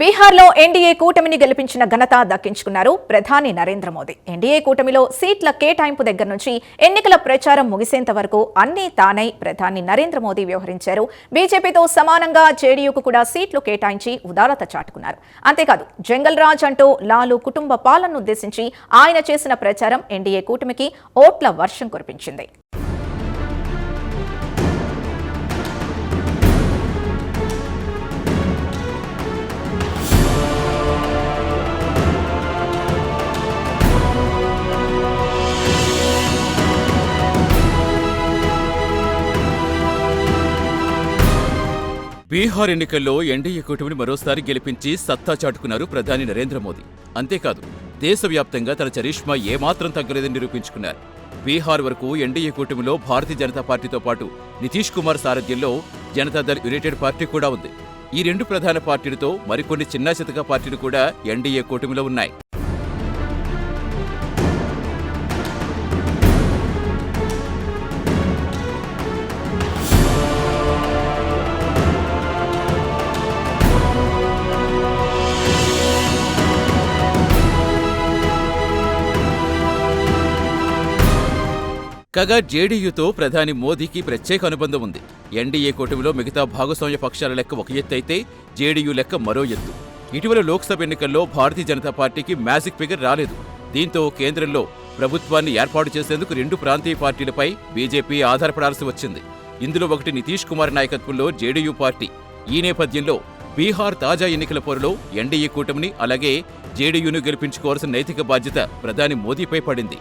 బీహార్లో ఎన్డీఏ కూటమిని గెలిపించిన ఘనత దక్కించుకున్నారు ప్రధాని నరేంద్ర మోదీ. ఎన్డీఏ కూటమిలో సీట్ల కేటాయింపు దగ్గర నుంచి ఎన్నికల ప్రచారం ముగిసేంత వరకు అన్నీ తానై ప్రధాని నరేంద్ర మోదీ వ్యవహరించారు. బీజేపీతో సమానంగా జేడీయూకు కూడా సీట్లు కేటాయించి ఉదారత చాటుకున్నారు. అంతేకాదు జంగల్ రాజ్ అంటూ లాలు కుటుంబ పాలనను ఉద్దేశించి ఆయన చేసిన ప్రచారం ఎన్డీఏ కూటమికి ఓట్ల వర్షం కురిపించింది. బీహార్ ఎన్నికల్లో ఎన్డీఏ కూటమిని మరోసారి గెలిపించి సత్తా చాటుకున్నారు ప్రధాని నరేంద్ర మోదీ. అంతేకాదు దేశవ్యాప్తంగా తన చరిష్మా ఏమాత్రం తగ్గలేదని నిరూపించుకున్నారు. బీహార్ వరకు ఎన్డీఏ కూటమిలో భారతీయ జనతా పార్టీతో పాటు నితీష్ కుమార్ సారథ్యంలో జనతాదళ్ యునైటెడ్ పార్టీ కూడా ఉంది. ఈ రెండు ప్రధాన పార్టీలతో మరికొన్ని చిన్నాచితక పార్టీలు కూడా ఎన్డీఏ కూటమిలో ఉన్నాయి. కాగా జేడీయూతో ప్రధాని మోదీకి ప్రత్యేక అనుబంధం ఉంది. ఎన్డీఏ కూటమిలో మిగతా భాగస్వామ్య పక్షాల లెక్క ఒక ఎత్తు అయితే జేడీయూ లెక్క మరో ఎత్తు. ఇటీవల లోక్సభ ఎన్నికల్లో భారతీయ జనతా పార్టీకి మ్యాజిక్ ఫిగర్ రాలేదు. దీంతో కేంద్రంలో ప్రభుత్వాన్ని ఏర్పాటు చేసేందుకు రెండు ప్రాంతీయ పార్టీలపై బీజేపీ ఆధారపడాల్సి వచ్చింది. ఇందులో ఒకటి నితీష్ కుమార్ నాయకత్వంలో జేడీయూ పార్టీ. ఈ నేపథ్యంలో బీహార్ తాజా ఎన్నికల పోరులో ఎన్డీఏ కూటమిని అలాగే జేడీయూను గెలిపించుకోవాల్సిన నైతిక బాధ్యత ప్రధాని మోదీపై పడింది.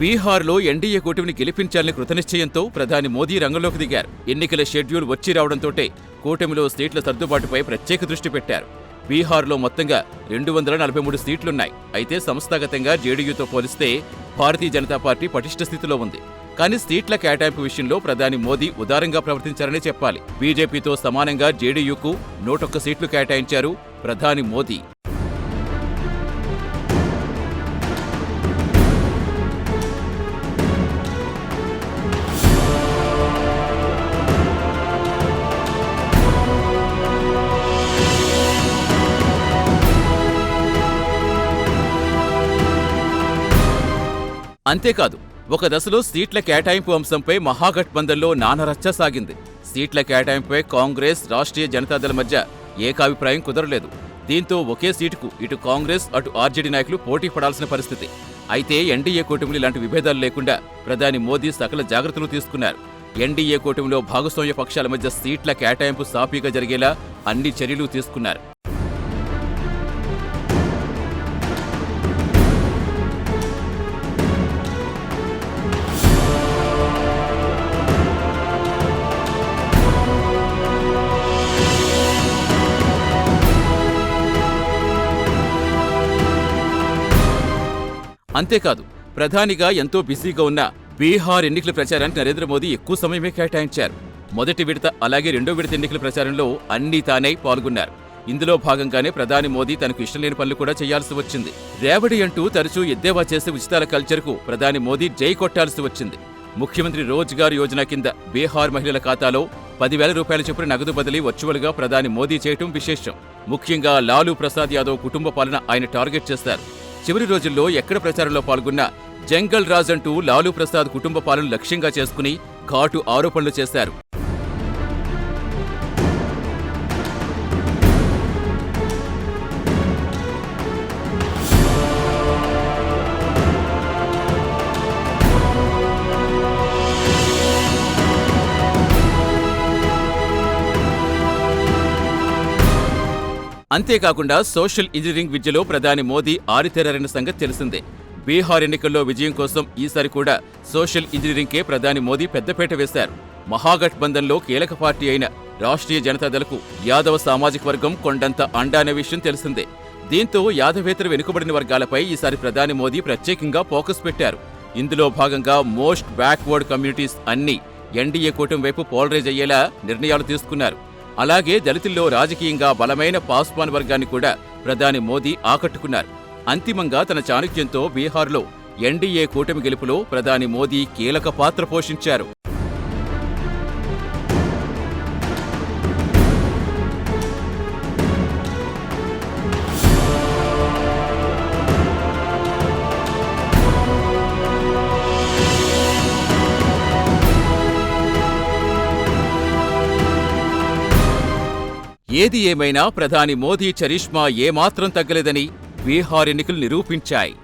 బీహార్లో ఎన్డీఏ కూటమిని గెలిపించాలని కృతనిశ్చయంతో ప్రధాని మోదీ రంగంలోకి దిగారు. ఎన్నికల షెడ్యూల్ వచ్చి రావడంతోటే కూటమిలో సీట్ల సర్దుబాటుపై ప్రత్యేక దృష్టి పెట్టారు. బీహార్లో మొత్తంగా రెండు వందల నలభై మూడు సీట్లున్నాయి. అయితే సంస్థాగతంగా జేడీయూతో పోలిస్తే భారతీయ జనతా పార్టీ పటిష్ట స్థితిలో ఉంది. కానీ సీట్ల కేటాయింపు విషయంలో ప్రధాని మోదీ ఉదారంగా ప్రవర్తించారనే చెప్పాలి. బీజేపీతో సమానంగా జేడీయూకు నూటొక్క సీట్లు కేటాయించారు ప్రధాని మోదీ. అంతేకాదు ఒక దశలో సీట్ల కేటాయింపు అంశంపై మహాగఠబంధన్లో నానరచ్చ సాగింది. సీట్ల కేటాయింపుపై కాంగ్రెస్ రాష్ట్రీయ జనతాదళ మధ్య ఏకాభిప్రాయం కుదరలేదు. దీంతో ఒకే సీటుకు ఇటు కాంగ్రెస్ అటు ఆర్జేడీ నాయకులు పోటీ పడాల్సిన పరిస్థితి. అయితే ఎన్డీఏ కూటమిలు ఇలాంటి విభేదాలు లేకుండా ప్రధాని మోదీ సకల జాగ్రత్తలు తీసుకున్నారు. ఎన్డీఏ కూటమిలో భాగస్వామ్య పక్షాల మధ్య సీట్ల కేటాయింపు సాఫీగా జరిగేలా అన్ని చర్యలు తీసుకున్నారు. అంతేకాదు ప్రధానిగా ఎంతో బిజీగా ఉన్న బీహార్ ఎన్నికల ప్రచారానికి నరేంద్ర మోదీ ఎక్కువ సమయమే కేటాయించారు. మొదటి విడత అలాగే రెండో విడత ఎన్నికల ప్రచారంలో అన్నీ తానే పాల్గొన్నారు. ఇందులో భాగంగానే ప్రధాని మోదీ తనకు ఇష్టం లేని పనులు కూడా చేయాల్సి వచ్చింది. రేవడి అంటూ తరచూ ఎద్దేవా చేసే ఉచితాల కల్చర్కు ప్రధాని మోదీ జై కొట్టాల్సి వచ్చింది. ముఖ్యమంత్రి రోజ్గార్ యోజన కింద బీహార్ మహిళల ఖాతాలో పదివేల రూపాయల చొప్పున నగదు బదిలీ వర్చువల్గా ప్రధాని మోదీ చేయటం విశేషం. ముఖ్యంగా లాలూ ప్రసాద్ యాదవ్ కుటుంబ పాలన ఆయన టార్గెట్ చేస్తారు. చివరి రోజుల్లో ఎక్కడ ప్రచారంలో పాల్గొన్న జంగల్ రాజ్ అంటూ లాలూ ప్రసాద్ కుటుంబ పాలన లక్ష్యంగా చేసుకుని ఘాటు ఆరోపణలు చేశారు. అంతేకాకుండా సోషల్ ఇంజనీరింగ్ విద్యలో ప్రధాని మోదీ ఆరితేరారిన సంగతి తెలిసిందే. బీహార్ ఎన్నికల్లో విజయం కోసం ఈసారి కూడా సోషల్ ఇంజనీరింగ్కే ప్రధాని మోదీ పెద్దపీట వేశారు. మహాగఠబంధన్లో కీలక పార్టీ అయిన రాష్ట్రీయ జనతాదళకు యాదవ సామాజిక వర్గం కొండంత అండానే విషయం తెలిసిందే. దీంతో యాదవేతర వెనుకబడిన వర్గాలపై ఈసారి ప్రధాని మోదీ ప్రత్యేకంగా ఫోకస్ పెట్టారు. ఇందులో భాగంగా మోస్ట్ బ్యాక్వర్డ్ కమ్యూనిటీస్ అన్ని ఎన్డీఏ కూటమి వైపు పోలరైజ్ అయ్యేలా నిర్ణయాలు తీసుకున్నారు. అలాగే దళితుల్లో రాజకీయంగా బలమైన పాస్వాన్ వర్గాన్ని కూడా ప్రధాని మోదీ ఆకట్టుకున్నారు. అంతిమంగా తన చాణక్యంతో బీహార్లో ఎన్డీఏ కూటమి గెలుపులో ప్రధాని మోదీ కీలక పాత్ర పోషించారు. ఏది ఏమైనా ప్రధాని మోదీ చరిష్మా ఏమాత్రం తగ్గలేదని బీహార్ ఎన్నికలు నిరూపించాయి.